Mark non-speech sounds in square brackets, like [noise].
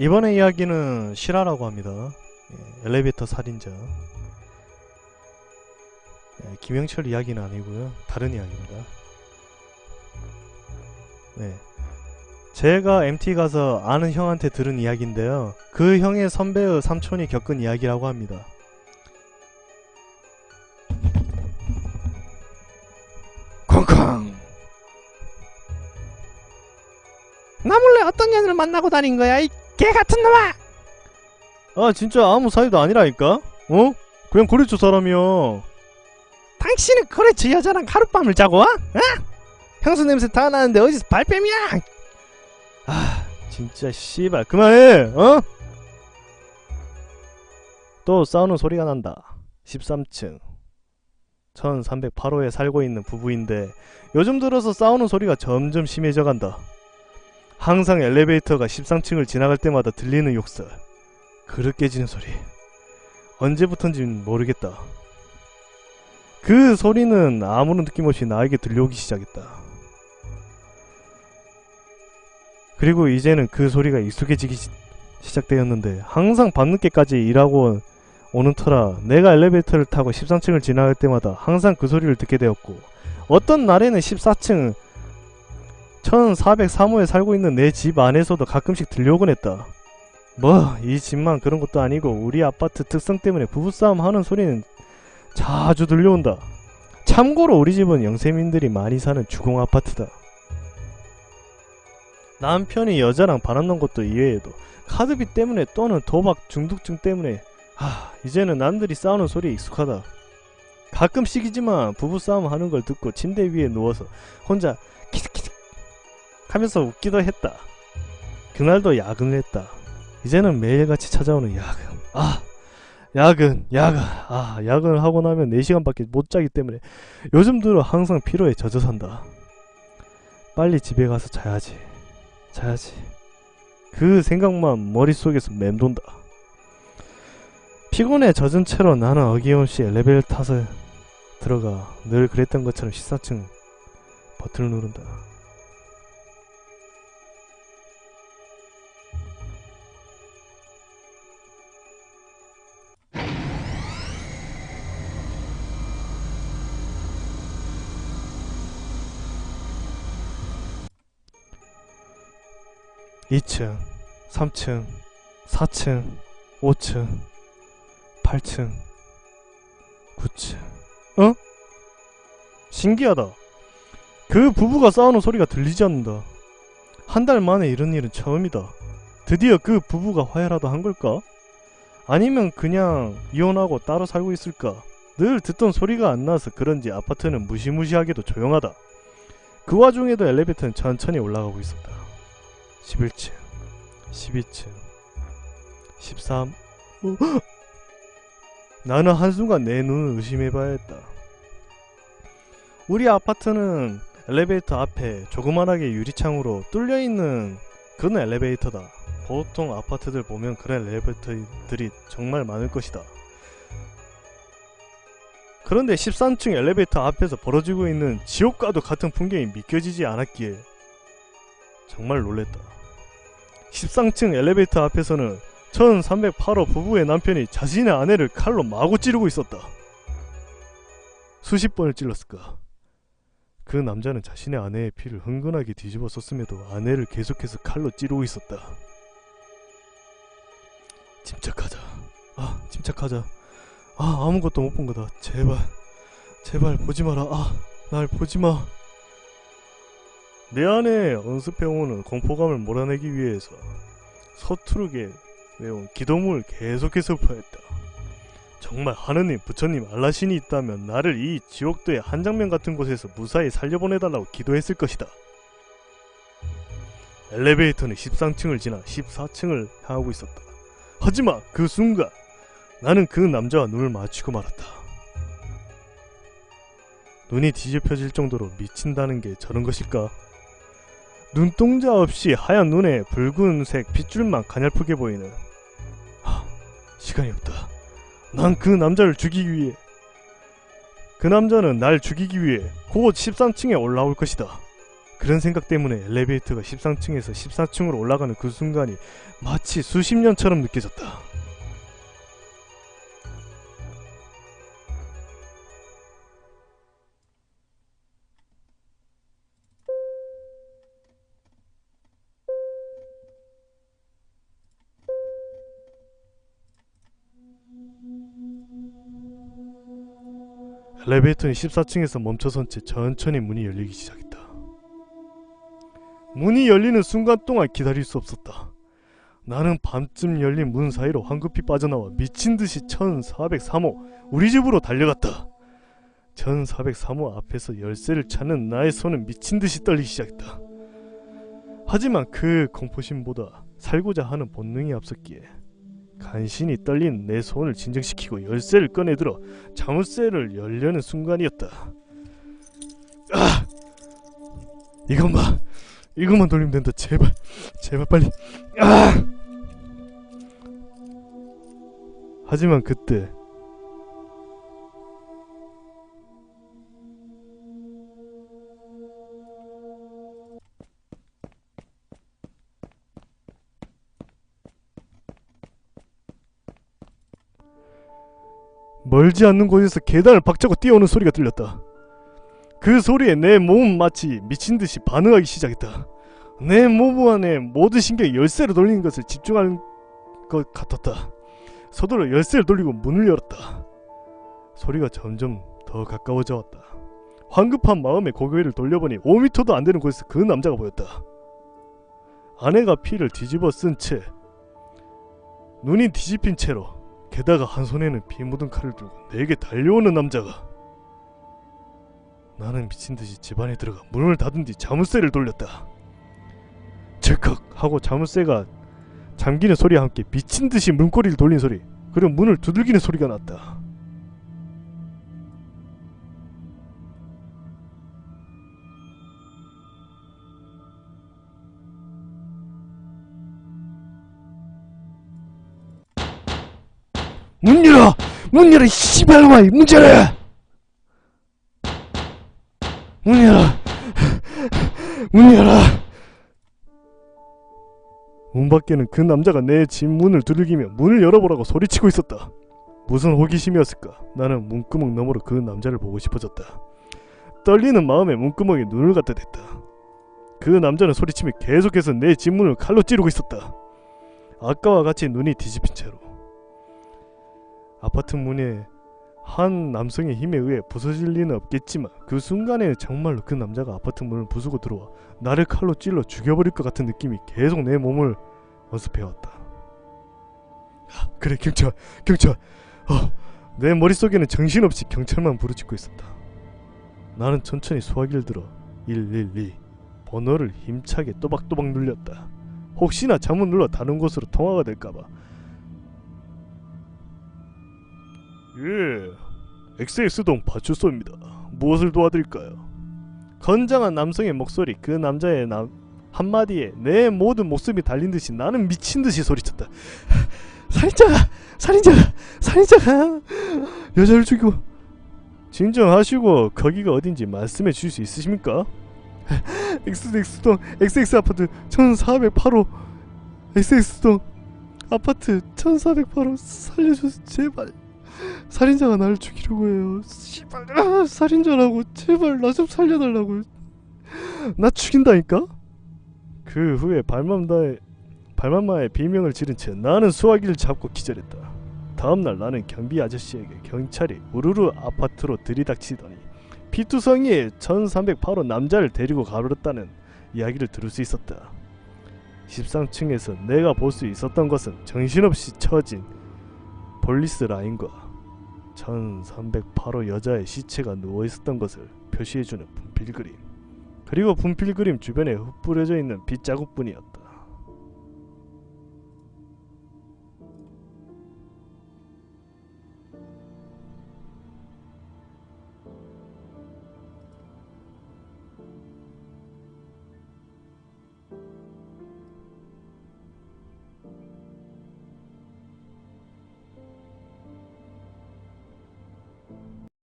이번의 이야기는 실화라고 합니다. 예, 엘리베이터 살인자. 예, 김영철 이야기는 아니고요. 다른 이야기입니다. 네. 제가 MT 가서 아는 형한테 들은 이야기인데요. 그 형의 선배의 삼촌이 겪은 이야기라고 합니다. 쾅쾅. 나 몰래 어떤 년을 만나고 다닌 거야 이 개 같은 놈아 아 진짜 아무 사이도 아니라니까? 어? 그냥 거래처 사람이야. 당신은 저 여자랑 하룻밤을 자고 와? 어? 향수 냄새 다 나는데 어디서 발뺌이야 아 진짜 씨발 그만해 어? 또 싸우는 소리가 난다 13층 1308호에 살고 있는 부부인데 요즘 들어서 싸우는 소리가 점점 심해져 간다 항상 엘리베이터가 13층을 지나갈 때마다 들리는 욕설. 그릇 깨지는 소리. 언제부턴진 모르겠다. 그 소리는 아무런 느낌 없이 나에게 들려오기 시작했다. 그리고 이제는 그 소리가 익숙해지기 시, 시작되었는데 항상 밤늦게까지 일하고 오는 터라 내가 엘리베이터를 타고 13층을 지나갈 때마다 항상 그 소리를 듣게 되었고 어떤 날에는 14층 1403호에 살고 있는 내 집 안에서도 가끔씩 들려오곤 했다. 뭐 이 집만 그런 것도 아니고 우리 아파트 특성 때문에 부부싸움 하는 소리는 자주 들려온다. 참고로 우리 집은 영세민들이 많이 사는 주공 아파트다. 남편이 여자랑 바람난 것도 이외에도 카드비 때문에 또는 도박 중독증 때문에 하 이제는 남들이 싸우는 소리에 익숙하다. 가끔씩이지만 부부싸움 하는 걸 듣고 침대 위에 누워서 혼자 키득키득 하면서 웃기도 했다. 그날도 야근을 했다. 이제는 매일같이 찾아오는 야근. 아 야근 야근 아 야근을 하고 나면 4시간밖에 못 자기 때문에 요즘 들어 항상 피로에 젖어 산다. 빨리 집에 가서 자야지. 자야지. 그 생각만 머릿속에서 맴돈다. 피곤에 젖은 채로 나는 어김없이 엘리베이터 타서 들어가 늘 그랬던 것처럼 14층 버튼을 누른다. 이층 3층, 4층, 5층, 8층, 9층. 어? 신기하다. 그 부부가 싸우는 소리가 들리지 않는다. 한 달 만에 이런 일은 처음이다. 드디어 그 부부가 화해라도 한 걸까? 아니면 그냥 이혼하고 따로 살고 있을까? 늘 듣던 소리가 안 나서 그런지 아파트는 무시무시하게도 조용하다. 그 와중에도 엘리베이터는 천천히 올라가고 있었다. 11층, 12층, 13. 어? 나는 한순간 내 눈을 의심해봐야 했다. 우리 아파트는 엘리베이터 앞에 조그만하게 유리창으로 뚫려있는 그런 엘리베이터다. 보통 아파트들 보면 그런 엘리베이터들이 정말 많을 것이다. 그런데 13층 엘리베이터 앞에서 벌어지고 있는 지옥과도 같은 풍경이 믿겨지지 않았기에 정말 놀랬다. 13층 엘리베이터 앞에서는 1308호 부부의 남편이 자신의 아내를 칼로 마구 찌르고 있었다. 수십 번을 찔렀을까. 그 남자는 자신의 아내의 피를 흥건하게 뒤집어 썼음에도 아내를 계속해서 칼로 찌르고 있었다. 침착하자. 아, 침착하자. 아, 아무것도 못 본 거다. 제발. 제발 보지 마라. 아, 날 보지 마. 내 안에 연습해오는 공포감을 몰아내기 위해서 서투르게 외운 기도문을 계속해서 읊어했다. 정말 하느님, 부처님, 알라신이 있다면 나를 이 지옥도의 한 장면 같은 곳에서 무사히 살려보내달라고 기도했을 것이다. 엘리베이터는 13층을 지나 14층을 향하고 있었다. 하지만 그 순간 나는 그 남자와 눈을 마주치고 말았다. 눈이 뒤집혀질 정도로 미친다는 게 저런 것일까? 눈동자 없이 하얀 눈에 붉은색 핏줄만 가냘프게 보이는 하, 시간이 없다. 난 그 남자를 죽이기 위해 그 남자는 날 죽이기 위해 곧 13층에 올라올 것이다. 그런 생각 때문에 엘리베이터가 13층에서 14층으로 올라가는 그 순간이 마치 수십 년처럼 느껴졌다. 엘리베이터는 14층에서 멈춰선 채 천천히 문이 열리기 시작했다. 문이 열리는 순간 동안 기다릴 수 없었다. 나는 밤쯤 열린 문 사이로 황급히 빠져나와 미친 듯이 1403호 우리 집으로 달려갔다. 1403호 앞에서 열쇠를 찾는 나의 손은 미친 듯이 떨리기 시작했다. 하지만 그 공포심보다 살고자 하는 본능이 앞섰기에 간신히 떨린 내 손을 진정시키고 열쇠를 꺼내들어 자물쇠를 열려는 순간이었다. 아! 이것만 이것만 돌리면 된다. 제발 제발 빨리. 아! 하지만 그때 멀지 않는 곳에서 계단을 박차고 뛰어오는 소리가 들렸다. 그 소리에 내 몸은 마치 미친 듯이 반응하기 시작했다. 내 몸 안에 모든 신경이 열쇠를 돌리는 것을 집중하는 것 같았다. 서둘러 열쇠를 돌리고 문을 열었다. 소리가 점점 더 가까워져 왔다. 황급한 마음에 고개를 돌려보니 5미터도 안 되는 곳에서 그 남자가 보였다. 아내가 피를 뒤집어 쓴 채 눈이 뒤집힌 채로 게다가 한 손에는 피 묻은 칼을 들고 내게 달려오는 남자가 나는 미친 듯이 집안에 들어가 문을 닫은 뒤 자물쇠를 돌렸다. 철컥 하고 자물쇠가 잠기는 소리와 함께 미친 듯이 문고리를 돌린 소리 그리고 문을 두들기는 소리가 났다. 문 열어! 문 열어! 씨발놈아! 문 열어! 문 열어! 문 열어! 문 밖에는 그 남자가 내 집 문을 두들기며 문을 열어보라고 소리치고 있었다. 무슨 호기심이었을까? 나는 문구멍 너머로 그 남자를 보고 싶어졌다. 떨리는 마음에 문구멍에 눈을 갖다 댔다. 그 남자는 소리치며 계속해서 내 집 문을 칼로 찌르고 있었다. 아까와 같이 눈이 뒤집힌 채로 아파트 문에 한 남성의 힘에 의해 부서질 리는 없겠지만 그 순간에 정말로 그 남자가 아파트 문을 부수고 들어와 나를 칼로 찔러 죽여버릴 것 같은 느낌이 계속 내 몸을 어습해왔다. 아, 그래 경찰 경찰 어, 내 머릿속에는 정신없이 경찰만 부르짖고 있었다. 나는 천천히 수화기를 들어 112 번호를 힘차게 또박또박 눌렸다. 혹시나 잘못 눌러 다른 곳으로 통화가 될까봐 예, XX동 파출소입니다. 무엇을 도와드릴까요? 건장한 남성의 목소리, 그 남자의 남, 한마디에 내 모든 목숨이 달린 듯이 나는 미친 듯이 소리쳤다. [laughs] 살인자가, 살인자가, 살인자가 여자를 죽이고. 진정하시고 거기가 어딘지 말씀해 주실 수 있으십니까? [laughs] XX동 XX 아파트 1408호 XX동 아파트 1408호 살려주세요 제발. 살인자가 나를 죽이려고 해요. 씨발, 아, 살인자라고 제발 나 좀 살려달라고. 나 죽인다니까. 그 후에 발맘다에 발맘마에 비명을 지른 채 나는 수화기를 잡고 기절했다. 다음날 나는 경비 아저씨에게 경찰이 우르르 아파트로 들이닥치더니 피투성이의 1308호 남자를 데리고 가버렸다는 이야기를 들을 수 있었다. 13층에서 내가 볼 수 있었던 것은 정신없이 처진 볼리스 라인과 1308호 여자의 시체가 누워있었던 것을 표시해주는 분필 그림 그리고 분필 그림 주변에 흩뿌려져 있는 빗자국뿐이었다.